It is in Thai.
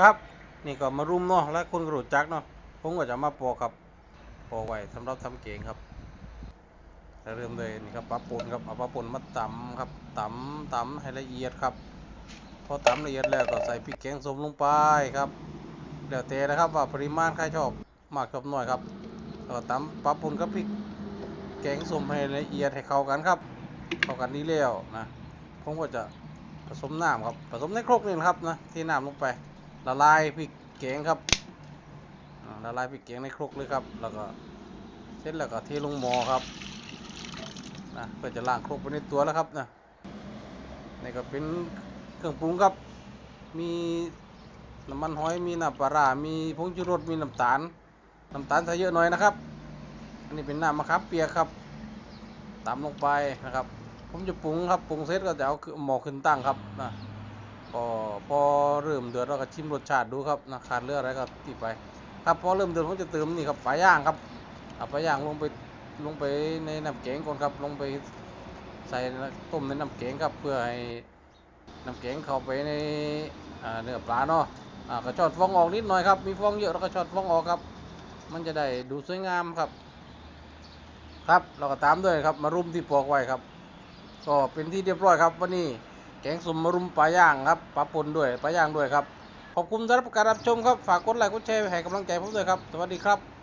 ครับนี่ก็มารุมเนาะแล้วคนก็รู้จักเนาะผมก็จะมาปอกครับปอกไว้สำหรับทำเก่งครับแล้วเริ่มเลยนี่ครับปลาปนครับเอาปลาปนมาตำครับตำตำให้ละเอียดครับ พอตำละเอียดแล้วก็ใส่พริกแกงส้มลงไปครับเดี๋ยวแต่นะครับว่าปริมาณใครชอบมากชอบน้อยครับก็ตำปลาปนกับพริกแกงส้มให้ละเอียดให้เข้ากันครับ เข้ากันนี้แล้วนะผมก็จะผสมน้ำครับผสมในครกนี่นะครับนะที่น้ำลงไป ละลายพริกแกงครับละลายพริกแกงในครกเลยครับ แล้วก็เสร็จแล้วก็เทลงหม้อครับนะเพื่อจะล้างครกไปในตัวแล้วครับนะนี่ก็เป็นเครื่องปรุงครับ มีน้ำมันหอยมีน้ำปลาร้ามีผงชูรสมีน้ำตาลน้ำตาลใส่เยอะหน่อยนะครับ อันนี้เป็นน้ำมะขามเปียกครับตามลงไปนะครับ ผมจะปรุงครับปรุงเสร็จก็จะเอาหม้อขึ้นตั้งครับนะ พอพอเริ่มเดือดเราก็ชิมรสชาติดูครับนะขาดเลือดอะไรก็ติดไป ครับพอเริ่มเดือดผมจะเติมนี่ครับปลาย่างครับเอาปลาย่างลงไปลงไปในน้ำแกงก่อนครับ ลงไปใส่ต้มในน้ำแกงครับเพื่อให้น้ำแกงเข้าไปในเนื้อปลาเนาะอ่าก็ชอดฟองออกนิดหน่อยครับ มีฟองเยอะเราก็ชอดฟองออกครับ มันจะได้ดูสวยงามครับ ครับเราก็ตามด้วยครับ มารุมที่ปอกไว้ครับ ก็เป็นที่เรียบร้อยครับวันนี้ แกงสมมรุมปลาย่างครับปลาปนด้วยปลาย่างด้วยครับ ขอบคุณสำหรับการรับชมครับ ฝากกดไลค์กดแชร์ให้กำลังใจผมด้วยครับ สวัสดีครับ